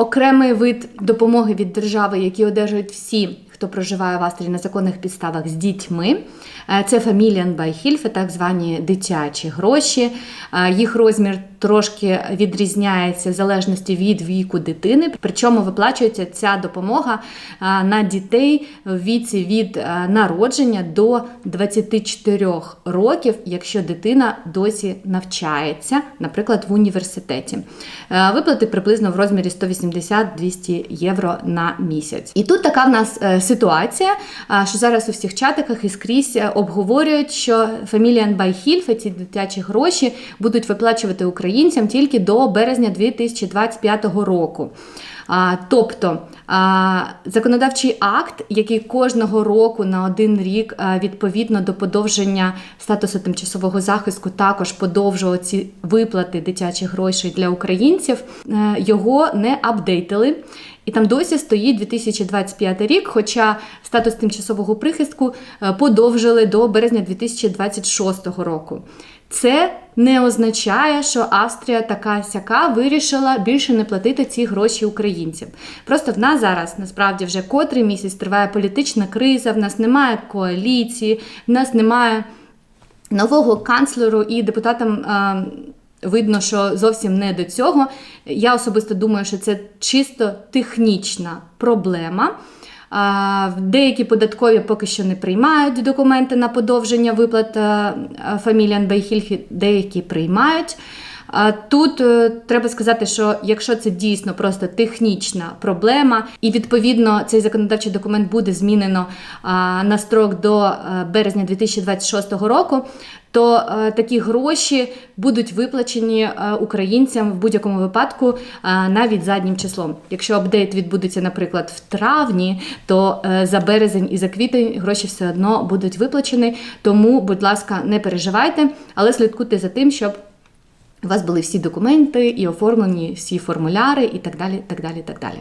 Окремий вид допомоги від держави, які одержують всі, хто проживає в Австрії на законних підставах з дітьми. Е, Це Familienbeihilfe, так звані дитячі гроші. Е, Їх розмір трошки відрізняється в залежності від віку дитини. Причому виплачується ця допомога е, на дітей в віці від народження до 24 років, якщо дитина досі навчається, наприклад, в університеті. Виплати приблизно в розмірі 180-200 євро на місяць. І тут така в нас ситуація, що зараз у всіх чатиках і скрізь е, обговорюють, що Familienbeihilfe, ці дитячі гроші, будуть виплачувати українцям тільки до березня 2025 року. А, тобто а, законодавчий акт, який кожного року на один рік відповідно до подовження статусу тимчасового захисту, також подовжував ці виплати дитячих грошей для українців, е, його не апдейтили. І там досі стоїть 2025 рік, хоча статус тимчасового прихистку е, подовжили до березня 2026 року. Це не означає, що Австрія така сяка вирішила більше не платити ці гроші українцям. Просто в нас зараз насправді вже котрий місяць триває політична криза, в нас немає коаліції, в нас немає нового канцлеру і депутатам. е, Видно, що зовсім не до цього. Я особисто думаю, що це чисто технічна проблема. Деякі податкові поки що не приймають документи на подовження виплат фаміліян Бейхільхі, деякі приймають. Тут е, треба сказати, що якщо це дійсно просто технічна проблема, і відповідно цей законодавчий документ буде змінено на строк до е, березня 2026 року, то е, такі гроші будуть виплачені українцям в будь-якому випадку навіть заднім числом. Якщо апдейт відбудеться, наприклад, в травні, то за березень і за квітень гроші все одно будуть виплачені. Тому, будь ласка, не переживайте, але слідкуйте за тим, щоб у вас були всі документи і оформлені всі формуляри, і так далі. так далі, так далі.